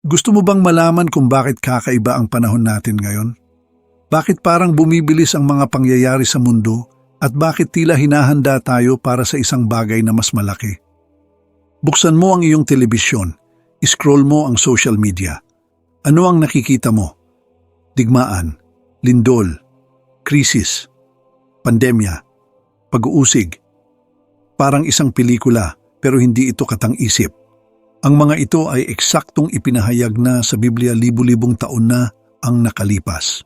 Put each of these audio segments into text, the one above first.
Gusto mo bang malaman kung bakit kakaiba ang panahon natin ngayon? Bakit parang bumibilis ang mga pangyayari sa mundo at bakit tila hinahanda tayo para sa isang bagay na mas malaki? Buksan mo ang iyong telebisyon, scroll mo ang social media. Ano ang nakikita mo? Digmaan, lindol, krisis, pandemya, pag-uusig. Parang isang pelikula pero hindi ito katang-isip. Ang mga ito ay eksaktong ipinahayag na sa Biblia libu-libong taon na ang nakalipas.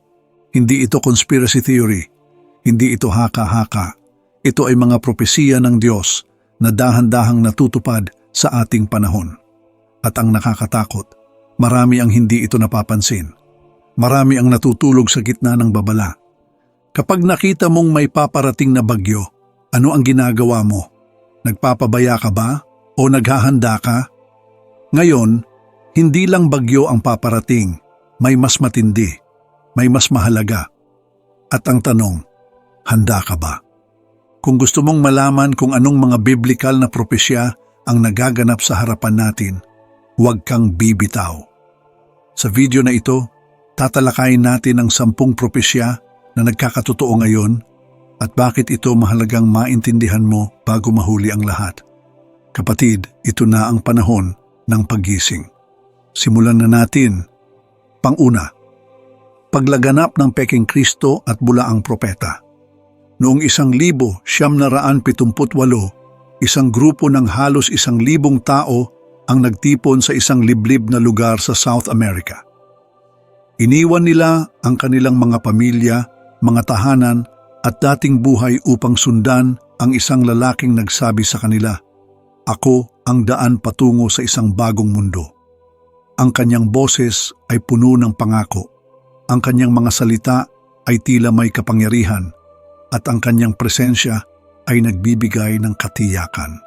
Hindi ito conspiracy theory. Hindi ito haka-haka. Ito ay mga propesiya ng Diyos na dahan-dahang natutupad sa ating panahon. At ang nakakatakot, marami ang hindi ito napapansin. Marami ang natutulog sa gitna ng babala. Kapag nakita mong may paparating na bagyo, ano ang ginagawa mo? Nagpapabaya ka ba? O naghahanda ka? Ngayon, hindi lang bagyo ang paparating, may mas matindi, may mas mahalaga. At ang tanong, handa ka ba? Kung gusto mong malaman kung anong mga biblikal na propesya ang nagaganap sa harapan natin, huwag kang bibitaw. Sa video na ito, tatalakayin natin ang sampung propesya na nagkakatotoo ngayon at bakit ito mahalagang maintindihan mo bago mahuli ang lahat. Kapatid, ito na ang panahon ng paggising. Simulan na natin. Panguna, paglaganap ng Peking Kristo at bulaang propeta. Noong isang libo siyam na raan pitumput walo, isang grupo ng halos isang libong tao ang nagtipon sa isang liblib na lugar sa South America. Iniwan nila ang kanilang mga pamilya, mga tahanan at dating buhay upang sundan ang isang lalaking nagsabi sa kanila, Ako ang daan patungo sa isang bagong mundo. Ang kanyang boses ay puno ng pangako. Ang kanyang mga salita ay tila may kapangyarihan at ang kanyang presensya ay nagbibigay ng katiyakan.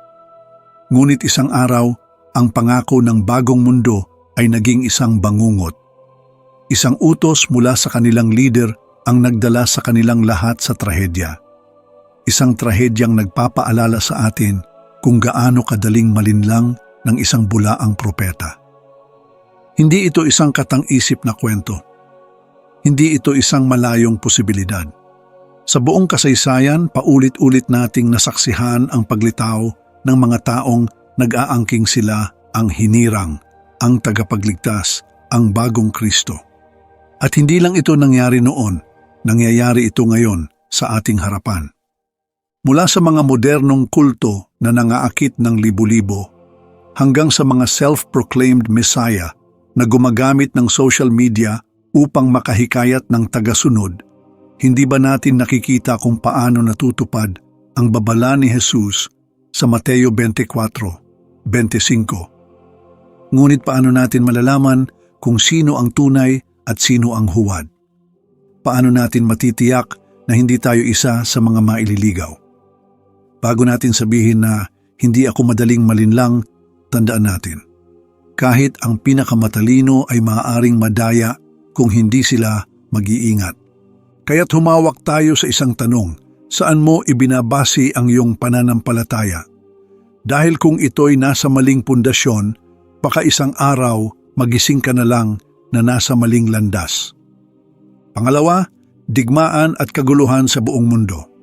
Ngunit isang araw, ang pangako ng bagong mundo ay naging isang bangungot. Isang utos mula sa kanilang leader ang nagdala sa kanilang lahat sa trahedya. Isang trahedyang nagpapaalala sa atin kung gaano kadaling malinlang ng isang bulaang propeta. Hindi ito isang katang-isip na kwento. Hindi ito isang malayong posibilidad. Sa buong kasaysayan, paulit-ulit nating nasaksihan ang paglitaw ng mga taong nag-aangking sila ang hinirang, ang tagapagligtas, ang bagong Kristo. At hindi lang ito nangyari noon, nangyayari ito ngayon sa ating harapan. Mula sa mga modernong kulto na nangaakit ng libu-libo hanggang sa mga self-proclaimed Messiah na gumagamit ng social media upang makahikayat ng tagasunod, hindi ba natin nakikita kung paano natutupad ang babala ni Jesus sa Mateo 24, 25? Ngunit paano natin malalaman kung sino ang tunay at sino ang huwad? Paano natin matitiyak na hindi tayo isa sa mga maililigaw? Bago natin sabihin na hindi ako madaling malinlang, tandaan natin. Kahit ang pinakamatalino ay maaaring madaya kung hindi sila mag-iingat. Kaya't humawak tayo sa isang tanong, saan mo ibinabasi ang iyong pananampalataya? Dahil kung ito'y nasa maling pundasyon, baka isang araw magising ka na lang na nasa maling landas. Pangalawa, digmaan at kaguluhan sa buong mundo.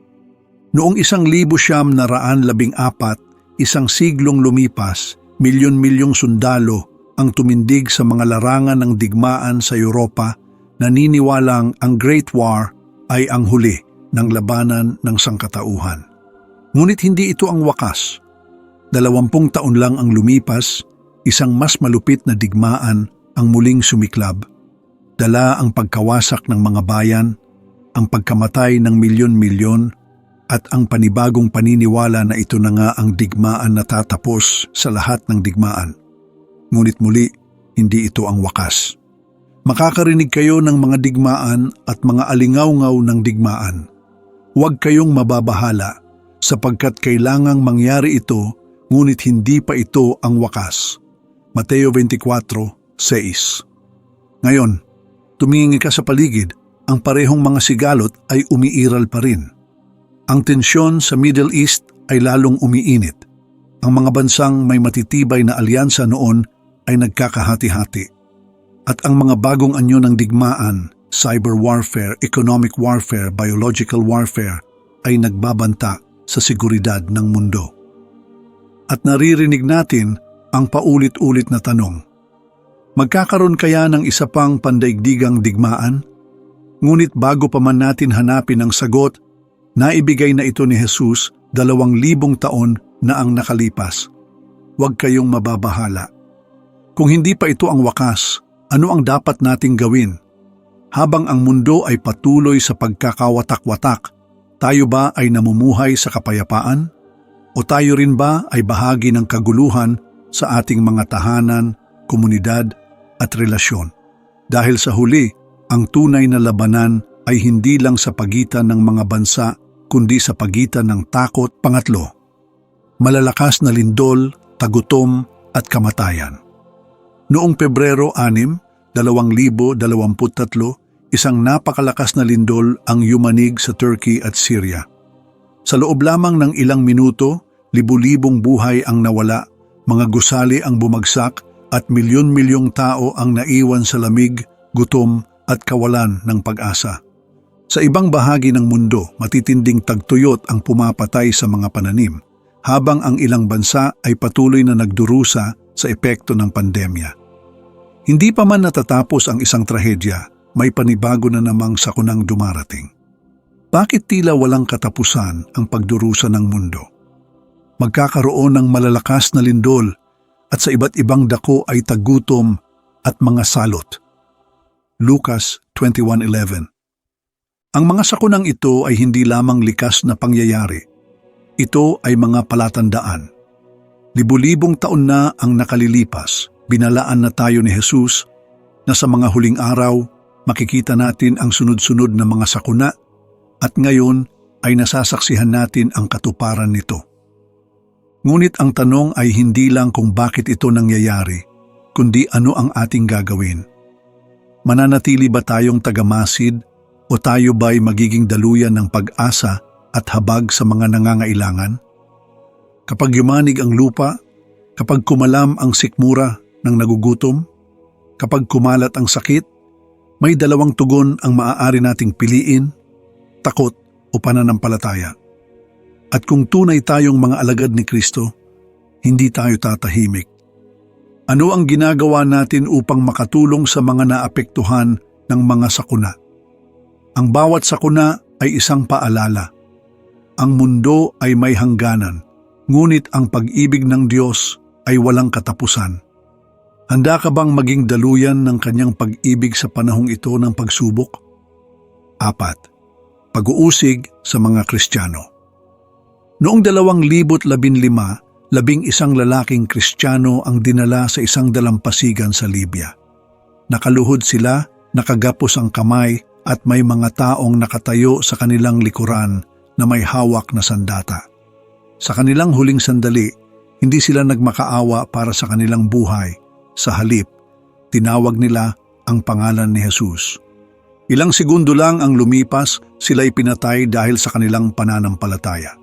Noong isang libo siyam na raan labing apat, isang siglong lumipas, milyon-milyong sundalo ang tumindig sa mga larangan ng digmaan sa Europa, naniniwalang ang Great War ay ang huli ng labanan ng sangkatauhan. Ngunit hindi ito ang wakas. Dalawampung taon lang ang lumipas, isang mas malupit na digmaan ang muling sumiklab. Dala ang pagkawasak ng mga bayan, ang pagkamatay ng milyon-milyon, at ang panibagong paniniwala na ito na nga ang digmaan na tatapos sa lahat ng digmaan. Ngunit muli, hindi ito ang wakas. Makakarinig kayo ng mga digmaan at mga alingaw-ngaw ng digmaan. Huwag kayong mababahala sapagkat kailangang mangyari ito ngunit hindi pa ito ang wakas. Mateo 24:6 Ngayon, tumingin ka sa paligid, ang parehong mga sigalot ay umiiral pa rin. Ang tensyon sa Middle East ay lalong umiinit. Ang mga bansang may matitibay na alyansa noon ay nagkakahati-hati. At ang mga bagong anyo ng digmaan, cyber warfare, economic warfare, biological warfare, ay nagbabanta sa seguridad ng mundo. At naririnig natin ang paulit-ulit na tanong, Magkakaroon kaya ng isa pang pandaigdigang digmaan? Ngunit bago pa man natin hanapin ang sagot, naibigay na ito ni Jesus dalawang libong taon na ang nakalipas. Huwag kayong mababahala. Kung hindi pa ito ang wakas, ano ang dapat nating gawin? Habang ang mundo ay patuloy sa pagkakawatak-watak, tayo ba ay namumuhay sa kapayapaan? O tayo rin ba ay bahagi ng kaguluhan sa ating mga tahanan, komunidad at relasyon? Dahil sa huli, ang tunay na labanan ay hindi lang sa pagitan ng mga bansa kundi sa pagitan ng takot pangatlo. Malalakas na lindol, tagutom at kamatayan. Noong Pebrero 6, 2023, isang napakalakas na lindol ang yumanig sa Turkey at Syria. Sa loob lamang ng ilang minuto, libu-libong buhay ang nawala, mga gusali ang bumagsak at milyon-milyong tao ang naiwan sa lamig, gutom at kawalan ng pag-asa. Sa ibang bahagi ng mundo, matitinding tagtuyot ang pumapatay sa mga pananim, habang ang ilang bansa ay patuloy na nagdurusa sa epekto ng pandemya. Hindi pa man natatapos ang isang trahedya, may panibago na namang sakunang dumarating. Bakit tila walang katapusan ang pagdurusa ng mundo? Magkakaroon ng malalakas na lindol at sa iba't ibang dako ay tagutom at mga salot. Lucas 21.11 Ang mga sakunang ito ay hindi lamang likas na pangyayari. Ito ay mga palatandaan. Libu-libong taon na ang nakalilipas, binalaan na tayo ni Jesus na sa mga huling araw makikita natin ang sunod-sunod na mga sakuna at ngayon ay nasasaksihan natin ang katuparan nito. Ngunit ang tanong ay hindi lang kung bakit ito nangyayari, kundi ano ang ating gagawin. Mananatili ba tayong tagamasid o tayo ba'y magiging daluyan ng pag-asa at habag sa mga nangangailangan? Kapag yumanig ang lupa, kapag kumalam ang sikmura ng nagugutom, kapag kumalat ang sakit, may dalawang tugon ang maaari nating piliin, takot o pananampalataya. At kung tunay tayong mga alagad ni Kristo, hindi tayo tatahimik. Ano ang ginagawa natin upang makatulong sa mga naapektuhan ng mga sakuna? Ang bawat sakuna ay isang paalala. Ang mundo ay may hangganan, ngunit ang pag-ibig ng Diyos ay walang katapusan. Handa ka bang maging daluyan ng kanyang pag-ibig sa panahong ito ng pagsubok? Apat, pag-uusig sa mga Kristiyano. Noong 2015, labing isang lalaking Kristiyano ang dinala sa isang dalampasigan sa Libya. Nakaluhod sila, nakagapos ang kamay at may mga taong nakatayo sa kanilang likuran na may hawak na sandata. Sa kanilang huling sandali, hindi sila nagmakaawa para sa kanilang buhay. Sa halip, tinawag nila ang pangalan ni Jesus. Ilang segundo lang ang lumipas, sila'y pinatay dahil sa kanilang pananampalataya.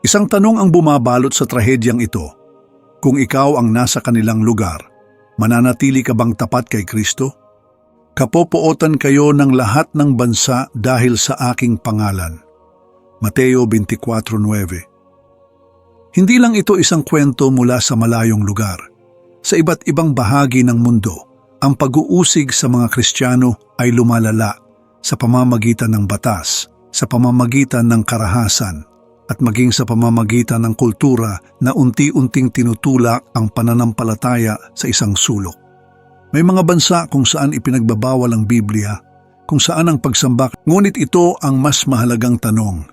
Isang tanong ang bumabalot sa trahedyang ito. Kung ikaw ang nasa kanilang lugar, mananatili ka bang tapat kay Kristo? Kapopootan kayo ng lahat ng bansa dahil sa aking pangalan. Mateo 24.9 Hindi lang ito isang kwento mula sa malayong lugar. Sa iba't ibang bahagi ng mundo, ang pag-uusig sa mga Kristiyano ay lumalala sa pamamagitan ng batas, sa pamamagitan ng karahasan, at maging sa pamamagitan ng kultura na unti-unting tinutulak ang pananampalataya sa isang sulok. May mga bansa kung saan ipinagbabawal ang Biblia, kung saan ang pagsamba, ngunit ito ang mas mahalagang tanong.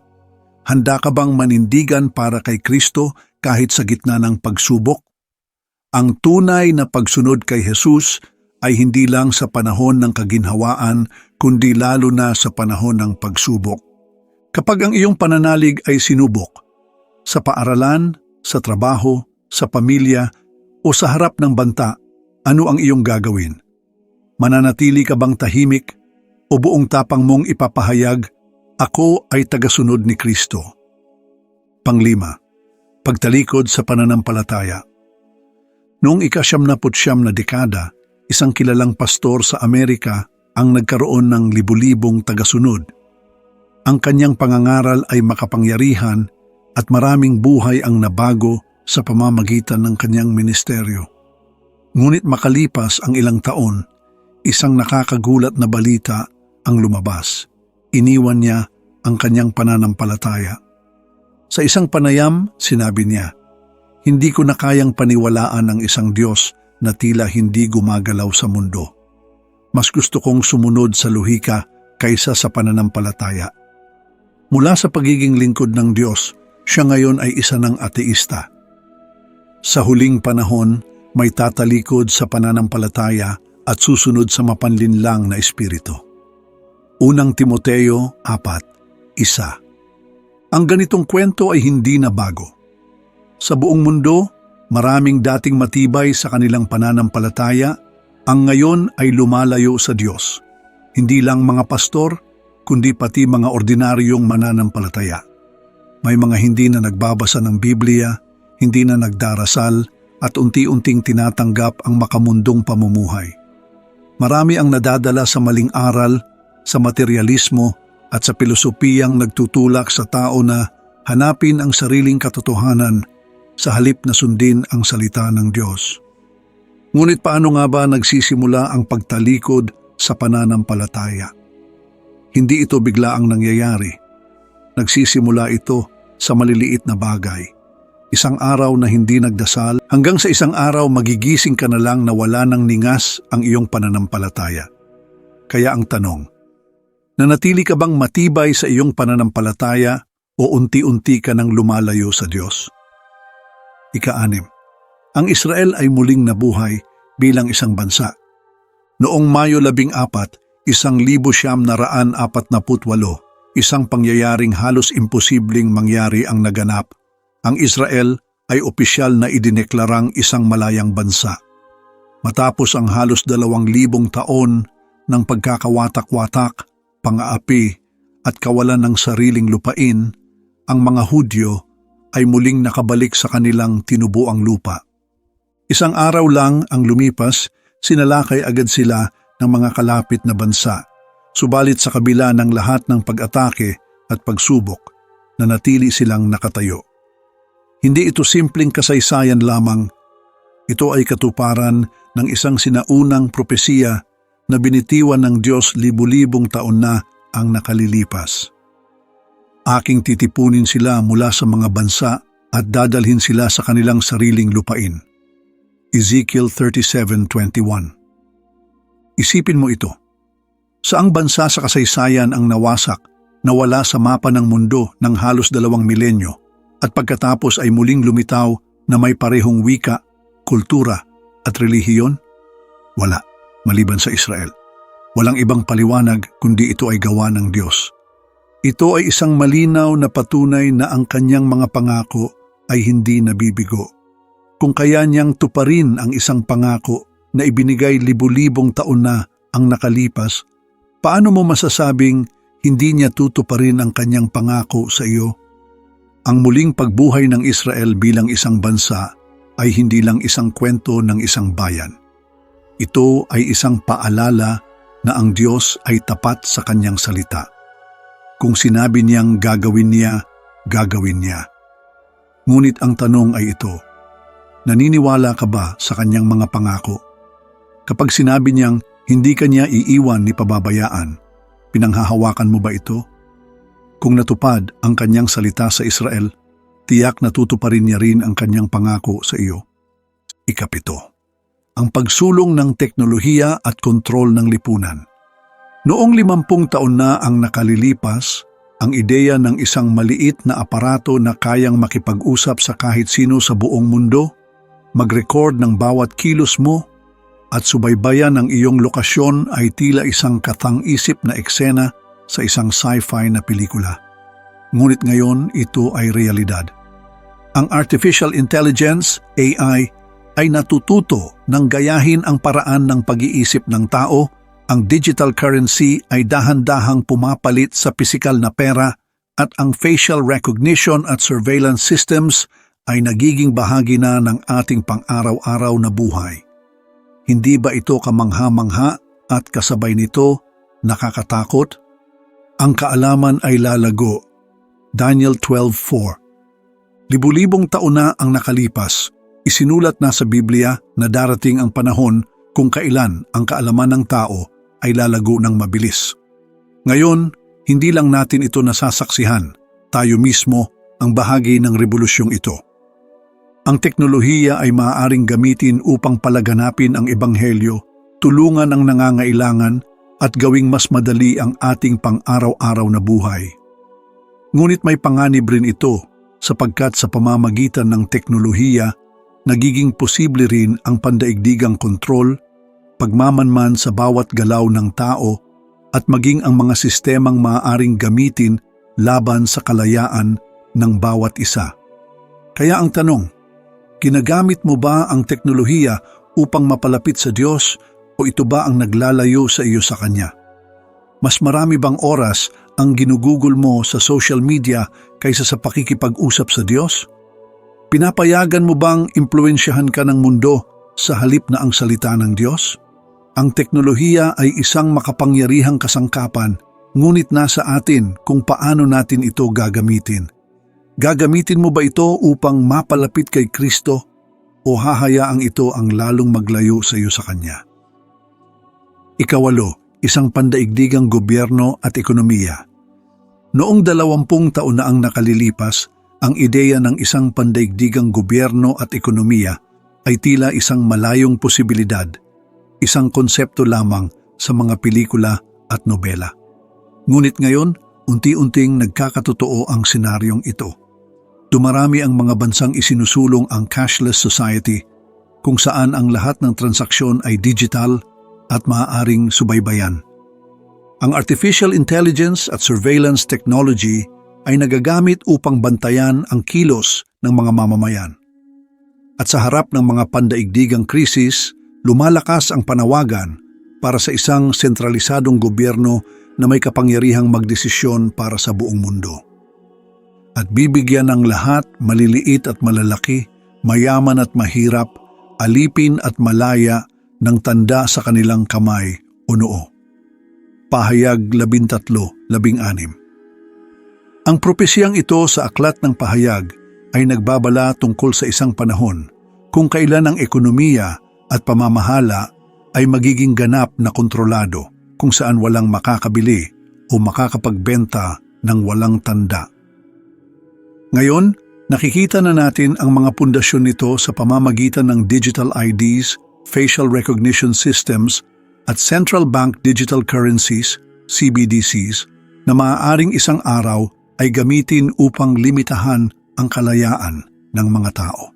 Handa ka bang manindigan para kay Kristo kahit sa gitna ng pagsubok? Ang tunay na pagsunod kay Jesus ay hindi lang sa panahon ng kaginhawaan, kundi lalo na sa panahon ng pagsubok. Kapag ang iyong pananalig ay sinubok, sa paaralan, sa trabaho, sa pamilya, o sa harap ng banta, ano ang iyong gagawin? Mananatili ka bang tahimik o buong tapang mong ipapahayag, ako ay tagasunod ni Kristo? Panglima, pagtalikod sa pananampalataya. Noong ikasyam na na dekada, isang kilalang pastor sa Amerika ang nagkaroon ng libu-libong tagasunod. Ang kanyang pangangaral ay makapangyarihan at maraming buhay ang nabago sa pamamagitan ng kanyang ministeryo. Ngunit makalipas ang ilang taon, isang nakakagulat na balita ang lumabas. Iniwan niya ang kanyang pananampalataya. Sa isang panayam, sinabi niya, Hindi ko na kayang paniwalaan ang isang Diyos na tila hindi gumagalaw sa mundo. Mas gusto kong sumunod sa luhika kaysa sa pananampalataya. Mula sa pagiging lingkod ng Diyos, siya ngayon ay isa ng ateista. Sa huling panahon, may tatalikod sa pananampalataya at susunod sa mapanlinlang na espiritu. Unang Timoteo 4, isa. Ang ganitong kwento ay hindi na bago. Sa buong mundo, maraming dating matibay sa kanilang pananampalataya ang ngayon ay lumalayo sa Diyos. Hindi lang mga pastor, kundi pati mga ordinaryong mananampalataya. May mga hindi na nagbabasa ng Biblia, hindi na nagdarasal, at unti-unting tinatanggap ang makamundong pamumuhay. Marami ang nadadala sa maling aral, sa materialismo, at sa pilosopiyang nagtutulak sa tao na hanapin ang sariling katotohanan sa halip na sundin ang salita ng Diyos. Ngunit paano nga ba nagsisimula ang pagtalikod sa pananampalataya? Hindi ito bigla ang nangyayari. Nagsisimula ito sa maliliit na bagay. Isang araw na hindi nagdasal, hanggang sa isang araw magigising ka na lang na wala ng ningas ang iyong pananampalataya. Kaya ang tanong, nanatili ka bang matibay sa iyong pananampalataya o unti-unti ka nang lumalayo sa Diyos? Ika-anim, ang Israel ay muling nabuhay bilang isang bansa. Noong Mayo 14, isang libo siyam na raan apat na putwalo, isang pangyayaring halos imposibleng mangyari ang naganap ang Israel ay opisyal na idineklarang isang malayang bansa. Matapos ang halos dalawang libong taon ng pagkakawatak-watak, pang-aapi at kawalan ng sariling lupain, ang mga Hudyo ay muling nakabalik sa kanilang tinubuang lupa. Isang araw lang ang lumipas, sinalakay agad sila ng mga kalapit na bansa. Subalit sa kabila ng lahat ng pag-atake at pagsubok, nanatili silang nakatayo. Hindi ito simpleng kasaysayan lamang. Ito ay katuparan ng isang sinaunang propesiya na binitiwan ng Diyos libu-libong taon na ang nakalilipas. Aking titipunin sila mula sa mga bansa at dadalhin sila sa kanilang sariling lupain. Ezekiel 37.21 Isipin mo ito. Saang bansa sa kasaysayan ang nawasak, nawala sa mapa ng mundo ng halos dalawang milenyo at pagkatapos ay muling lumitaw na may parehong wika, kultura at relihiyon? Wala, maliban sa Israel. Walang ibang paliwanag kundi ito ay gawa ng Diyos. Ito ay isang malinaw na patunay na ang kanyang mga pangako ay hindi nabibigo. Kung kaya niyang tuparin ang isang pangako na ibinigay libu-libong taon na ang nakalipas, paano mo masasabing hindi niya tutuparin ang kanyang pangako sa iyo? Ang muling pagbuhay ng Israel bilang isang bansa ay hindi lang isang kwento ng isang bayan. Ito ay isang paalala na ang Diyos ay tapat sa kanyang salita. Kung sinabi niyang gagawin niya, gagawin niya. Ngunit ang tanong ay ito, naniniwala ka ba sa kanyang mga pangako? Kapag sinabi niyang hindi kanya iiwan ni pababayaan, pinanghahawakan mo ba ito? Kung natupad ang kanyang salita sa Israel, tiyak na tutuparin niya rin ang kanyang pangako sa iyo. Ikapito, ang pagsulong ng teknolohiya at kontrol ng lipunan. Noong limampung taon na ang nakalilipas, ang ideya ng isang maliit na aparato na kayang makipag-usap sa kahit sino sa buong mundo, mag-record ng bawat kilos mo, at subaybayan ng iyong lokasyon ay tila isang katang-isip na eksena sa isang sci-fi na pelikula. Ngunit ngayon ito ay realidad. Ang Artificial Intelligence, AI, ay natututo ng gayahin ang paraan ng pag-iisip ng tao, ang digital currency ay dahan-dahang pumapalit sa pisikal na pera at ang facial recognition at surveillance systems ay nagiging bahagi na ng ating pang-araw-araw na buhay. Hindi ba ito kamangha-mangha at kasabay nito nakakatakot? Ang kaalaman ay lalago. Daniel 12.4 Libu-libong taon na ang nakalipas, isinulat na sa Biblia na darating ang panahon kung kailan ang kaalaman ng tao ay lalago ng mabilis. Ngayon, hindi lang natin ito nasasaksihan, tayo mismo ang bahagi ng revolusyong ito. Ang teknolohiya ay maaaring gamitin upang palaganapin ang ebanghelyo, tulungan ang nangangailangan at gawing mas madali ang ating pang-araw-araw na buhay. Ngunit may panganib rin ito sapagkat sa pamamagitan ng teknolohiya, nagiging posible rin ang pandaigdigang kontrol, pagmamanman sa bawat galaw ng tao at maging ang mga sistemang maaaring gamitin laban sa kalayaan ng bawat isa. Kaya ang tanong, Ginagamit mo ba ang teknolohiya upang mapalapit sa Diyos o ito ba ang naglalayo sa iyo sa Kanya? Mas marami bang oras ang ginugugol mo sa social media kaysa sa pakikipag-usap sa Diyos? Pinapayagan mo bang impluensyahan ka ng mundo sa halip na ang salita ng Diyos? Ang teknolohiya ay isang makapangyarihang kasangkapan, ngunit nasa atin kung paano natin ito gagamitin. Gagamitin mo ba ito upang mapalapit kay Kristo o hahayaang ito ang lalong maglayo sa iyo sa Kanya? Ikawalo, isang pandaigdigang gobyerno at ekonomiya. Noong dalawampung taon na ang nakalilipas, ang ideya ng isang pandaigdigang gobyerno at ekonomiya ay tila isang malayong posibilidad, isang konsepto lamang sa mga pelikula at nobela. Ngunit ngayon, unti-unting nagkakatotoo ang senaryong ito. Dumarami ang mga bansang isinusulong ang cashless society kung saan ang lahat ng transaksyon ay digital at maaaring subaybayan. Ang artificial intelligence at surveillance technology ay nagagamit upang bantayan ang kilos ng mga mamamayan. At sa harap ng mga pandaigdigang krisis, lumalakas ang panawagan para sa isang sentralisadong gobyerno na may kapangyarihang magdesisyon para sa buong mundo. At bibigyan ng lahat, maliliit at malalaki, mayaman at mahirap, alipin at malaya ng tanda sa kanilang kamay o noo. Pahayag 13-16 Ang propesiyang ito sa aklat ng pahayag ay nagbabala tungkol sa isang panahon kung kailan ang ekonomiya at pamamahala ay magiging ganap na kontrolado kung saan walang makakabili o makakapagbenta ng walang tanda. Ngayon, nakikita na natin ang mga pundasyon nito sa pamamagitan ng digital IDs, facial recognition systems, at central bank digital currencies, CBDCs, na maaaring isang araw ay gamitin upang limitahan ang kalayaan ng mga tao.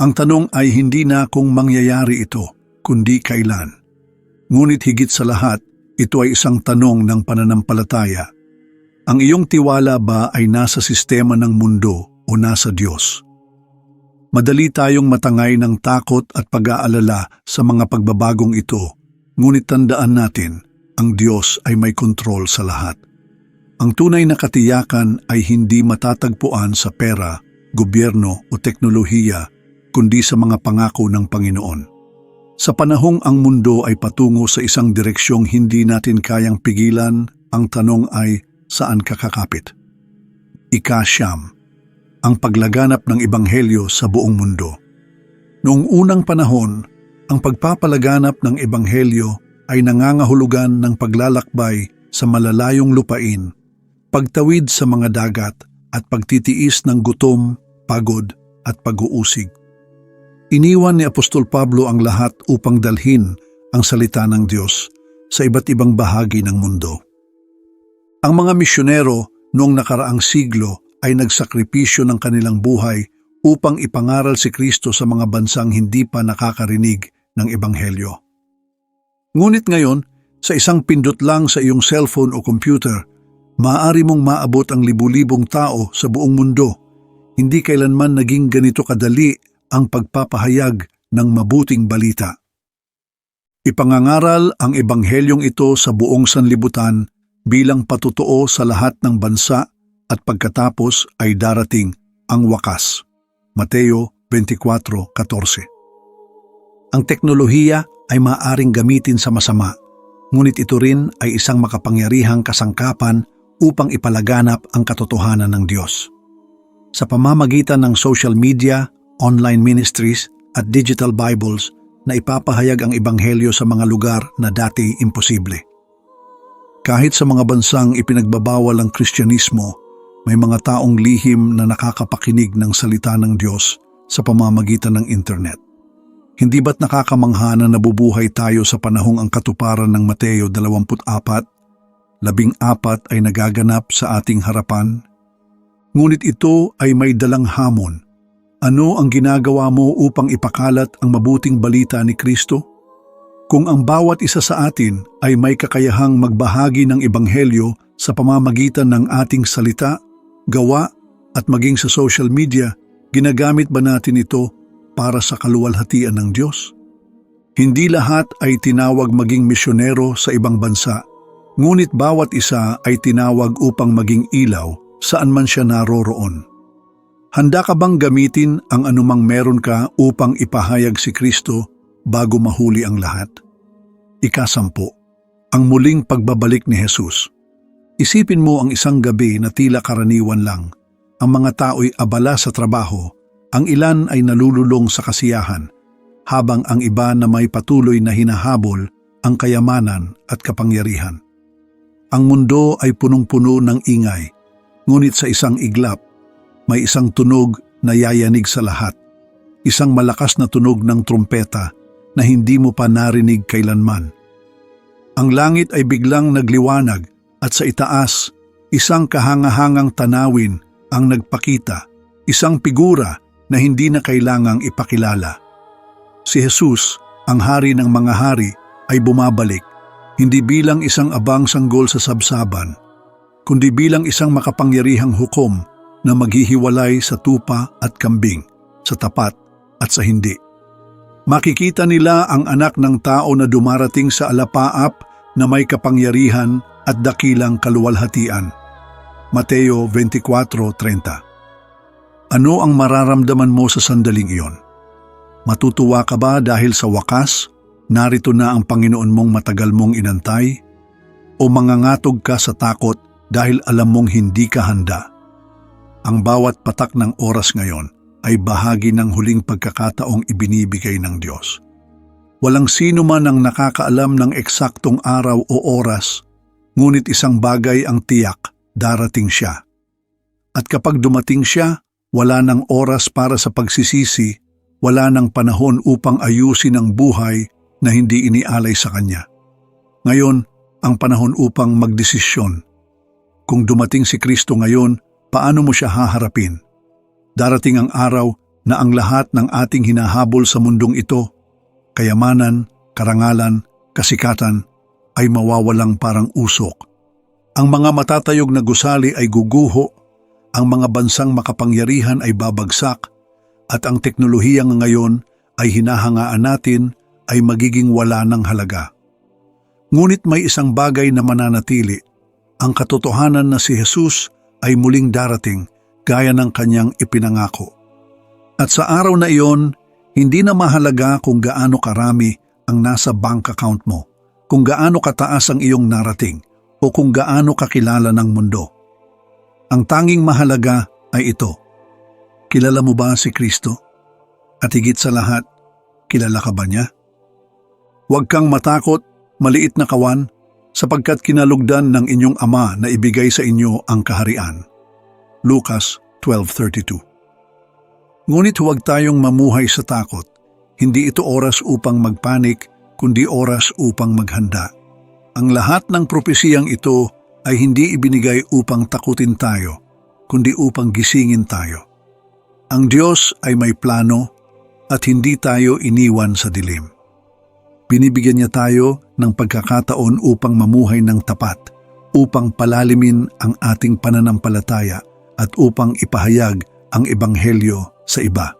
Ang tanong ay hindi na kung mangyayari ito, kundi kailan. Ngunit higit sa lahat, ito ay isang tanong ng pananampalataya ang iyong tiwala ba ay nasa sistema ng mundo o nasa Diyos? Madali tayong matangay ng takot at pag-aalala sa mga pagbabagong ito, ngunit tandaan natin, ang Diyos ay may kontrol sa lahat. Ang tunay na katiyakan ay hindi matatagpuan sa pera, gobyerno o teknolohiya, kundi sa mga pangako ng Panginoon. Sa panahong ang mundo ay patungo sa isang direksyong hindi natin kayang pigilan, ang tanong ay saan kakakapit. Ikasyam, ang paglaganap ng Ebanghelyo sa buong mundo. Noong unang panahon, ang pagpapalaganap ng Ebanghelyo ay nangangahulugan ng paglalakbay sa malalayong lupain, pagtawid sa mga dagat at pagtitiis ng gutom, pagod at pag-uusig. Iniwan ni Apostol Pablo ang lahat upang dalhin ang salita ng Diyos sa iba't ibang bahagi ng mundo. Ang mga misyonero noong nakaraang siglo ay nagsakripisyo ng kanilang buhay upang ipangaral si Kristo sa mga bansang hindi pa nakakarinig ng Ebanghelyo. Ngunit ngayon, sa isang pindot lang sa iyong cellphone o computer, maaari mong maabot ang libu-libong tao sa buong mundo. Hindi kailanman naging ganito kadali ang pagpapahayag ng mabuting balita. Ipangangaral ang ebanghelyong ito sa buong sanlibutan bilang patutuo sa lahat ng bansa at pagkatapos ay darating ang wakas. Mateo 24:14. Ang teknolohiya ay maaaring gamitin sa masama, ngunit ito rin ay isang makapangyarihang kasangkapan upang ipalaganap ang katotohanan ng Diyos. Sa pamamagitan ng social media, online ministries at digital Bibles na ipapahayag ang ebanghelyo sa mga lugar na dati imposible. Kahit sa mga bansang ipinagbabawal ang Kristyanismo, may mga taong lihim na nakakapakinig ng salita ng Diyos sa pamamagitan ng internet. Hindi ba't nakakamangha na nabubuhay tayo sa panahong ang katuparan ng Mateo 24, labing apat ay nagaganap sa ating harapan? Ngunit ito ay may dalang hamon. Ano ang ginagawa mo upang ipakalat ang mabuting balita ni Kristo? Kung ang bawat isa sa atin ay may kakayahang magbahagi ng ebanghelyo sa pamamagitan ng ating salita, gawa at maging sa social media, ginagamit ba natin ito para sa kaluwalhatian ng Diyos? Hindi lahat ay tinawag maging misyonero sa ibang bansa, ngunit bawat isa ay tinawag upang maging ilaw saan man siya naroroon. Handa ka bang gamitin ang anumang meron ka upang ipahayag si Kristo bago mahuli ang lahat? Ikasampu, ang muling pagbabalik ni Jesus. Isipin mo ang isang gabi na tila karaniwan lang. Ang mga tao'y abala sa trabaho, ang ilan ay nalululong sa kasiyahan, habang ang iba na may patuloy na hinahabol ang kayamanan at kapangyarihan. Ang mundo ay punong-puno ng ingay, ngunit sa isang iglap, may isang tunog na yayanig sa lahat. Isang malakas na tunog ng trumpeta na hindi mo pa narinig kailanman. Ang langit ay biglang nagliwanag at sa itaas, isang kahangahangang tanawin ang nagpakita, isang figura na hindi na kailangang ipakilala. Si Jesus, ang hari ng mga hari, ay bumabalik, hindi bilang isang abang sanggol sa sabsaban, kundi bilang isang makapangyarihang hukom na maghihiwalay sa tupa at kambing, sa tapat at sa hindi. Makikita nila ang anak ng tao na dumarating sa alapaap na may kapangyarihan at dakilang kaluwalhatian. Mateo 24.30 Ano ang mararamdaman mo sa sandaling iyon? Matutuwa ka ba dahil sa wakas, narito na ang Panginoon mong matagal mong inantay? O mangangatog ka sa takot dahil alam mong hindi ka handa? Ang bawat patak ng oras ngayon ay bahagi ng huling pagkakataong ibinibigay ng Diyos. Walang sino man ang nakakaalam ng eksaktong araw o oras, ngunit isang bagay ang tiyak, darating siya. At kapag dumating siya, wala nang oras para sa pagsisisi, wala nang panahon upang ayusin ang buhay na hindi inialay sa Kanya. Ngayon, ang panahon upang magdesisyon. Kung dumating si Kristo ngayon, paano mo siya haharapin? Darating ang araw na ang lahat ng ating hinahabol sa mundong ito, kayamanan, karangalan, kasikatan, ay mawawalang parang usok. Ang mga matatayog na gusali ay guguho, ang mga bansang makapangyarihan ay babagsak, at ang teknolohiyang ngayon ay hinahangaan natin ay magiging wala ng halaga. Ngunit may isang bagay na mananatili, ang katotohanan na si Jesus ay muling darating gaya ng kanyang ipinangako. At sa araw na iyon, hindi na mahalaga kung gaano karami ang nasa bank account mo, kung gaano kataas ang iyong narating, o kung gaano kakilala ng mundo. Ang tanging mahalaga ay ito. Kilala mo ba si Kristo? At higit sa lahat, kilala ka ba niya? Huwag kang matakot, maliit na kawan, sapagkat kinalugdan ng inyong ama na ibigay sa inyo ang kaharian. Lucas 12.32 Ngunit huwag tayong mamuhay sa takot. Hindi ito oras upang magpanik, kundi oras upang maghanda. Ang lahat ng propesiyang ito ay hindi ibinigay upang takutin tayo, kundi upang gisingin tayo. Ang Diyos ay may plano at hindi tayo iniwan sa dilim. Binibigyan niya tayo ng pagkakataon upang mamuhay ng tapat, upang palalimin ang ating pananampalataya at upang ipahayag ang ebanghelyo sa iba.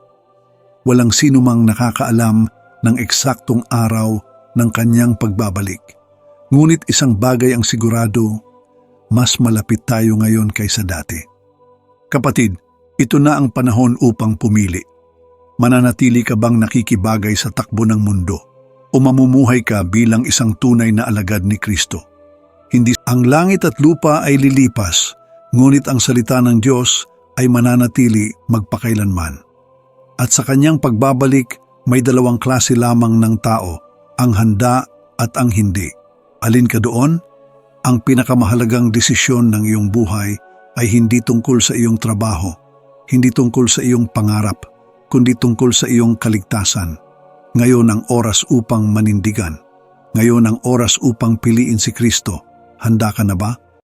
Walang sino mang nakakaalam ng eksaktong araw ng kanyang pagbabalik. Ngunit isang bagay ang sigurado, mas malapit tayo ngayon kaysa dati. Kapatid, ito na ang panahon upang pumili. Mananatili ka bang nakikibagay sa takbo ng mundo? O mamumuhay ka bilang isang tunay na alagad ni Kristo? Hindi ang langit at lupa ay lilipas, ngunit ang salita ng Diyos ay mananatili magpakailanman. At sa kanyang pagbabalik, may dalawang klase lamang ng tao, ang handa at ang hindi. Alin ka doon? Ang pinakamahalagang desisyon ng iyong buhay ay hindi tungkol sa iyong trabaho, hindi tungkol sa iyong pangarap, kundi tungkol sa iyong kaligtasan. Ngayon ang oras upang manindigan. Ngayon ang oras upang piliin si Kristo. Handa ka na ba?